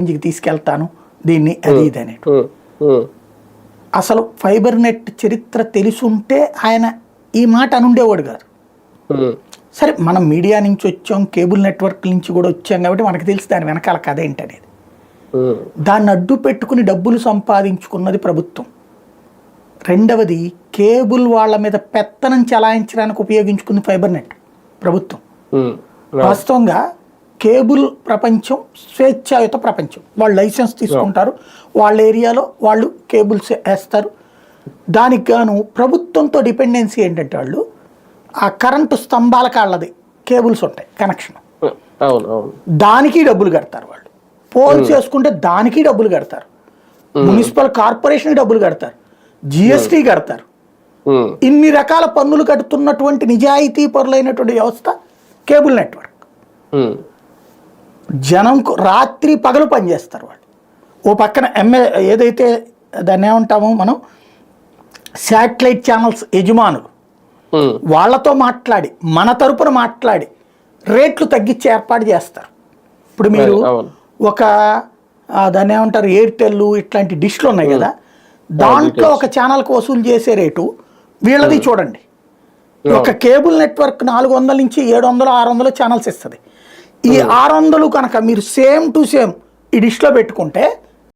ఇంటికి తీసుకెళ్తాను. దీన్ని అది ఇది అని. ఉమ్, ఉమ్, అసలు ఫైబర్ నెట్ చరిత్ర తెలుసుంటే ఆయన ఈ మాట అనుండేవాడు కాదు. ఉమ్, సరే మనం మీడియా నుంచి వచ్చాం కేబుల్ నెట్వర్క్ నుంచి కూడా వచ్చాం కాబట్టి మనకు తెలుసు దాని వెనకాల కథ ఏంటనేది. దాన్ని అడ్డు పెట్టుకుని డబ్బులు సంపాదించుకున్నది ప్రభుత్వం. రెండవది కేబుల్ వాళ్ళ మీద పెత్తనం చలాయించడానికి ఉపయోగించుకుంది ఫైబర్ నెట్ ప్రభుత్వం. వాస్తవంగా కేబుల్ ప్రపంచం స్వేచ్ఛాయుత ప్రపంచం. వాళ్ళు లైసెన్స్ తీసుకుంటారు. వాళ్ళ ఏరియాలో వాళ్ళు కేబుల్స్ వేస్తారు. దానికి గాను ప్రభుత్వంతో డిపెండెన్సీ ఏంటంటే వాళ్ళు ఆ కరెంటు స్తంభాల కాళ్ళది కేబుల్స్ ఉంటాయి కనెక్షన్. దానికి డబ్బులు కడతారు వాళ్ళు. పోల్ చేసుకుంటే దానికి డబ్బులు కడతారు. మున్సిపల్ కార్పొరేషన్ డబ్బులు కడతారు. జిఎస్టీ కడతారు. ఇన్ని రకాల పన్నులు కడుతున్నటువంటి నిజాయితీ పరులైనటువంటి వ్యవస్థ కేబుల్ నెట్వర్క్. ఉమ్, జనం కు- రాత్రి పగలు పనిచేస్తారు వాళ్ళు. ఓ పక్కన ఎంఏ ఏదైతే దాన్ని ఏమంటామో మనం? శాటిలైట్ ఛానల్స్ యజమానులు. వాళ్ళతో మాట్లాడి మన తరపున మాట్లాడి రేట్లు తగ్గించి ఏర్పాటు చేస్తారు. ఇప్పుడు మీరు. ఒక దాన్ని ఏమంటారు? ఎయిర్టెల్ ఇట్లాంటి డిష్లు ఉన్నాయి కదా? దాంట్లో ఒక ఛానల్కి వసూలు చేసే రేటు వీళ్ళది చూడండి. ఒక కేబుల్ నెట్వర్క్ నాలుగు వందల నుంచి ఏడు వందలు ఆరు వందలు ఛానల్స్ ఇస్తుంది. ఈ ఆరు వందలు కనుక మీరు సేమ్ టు సేమ్ ఈ డిష్లో పెట్టుకుంటే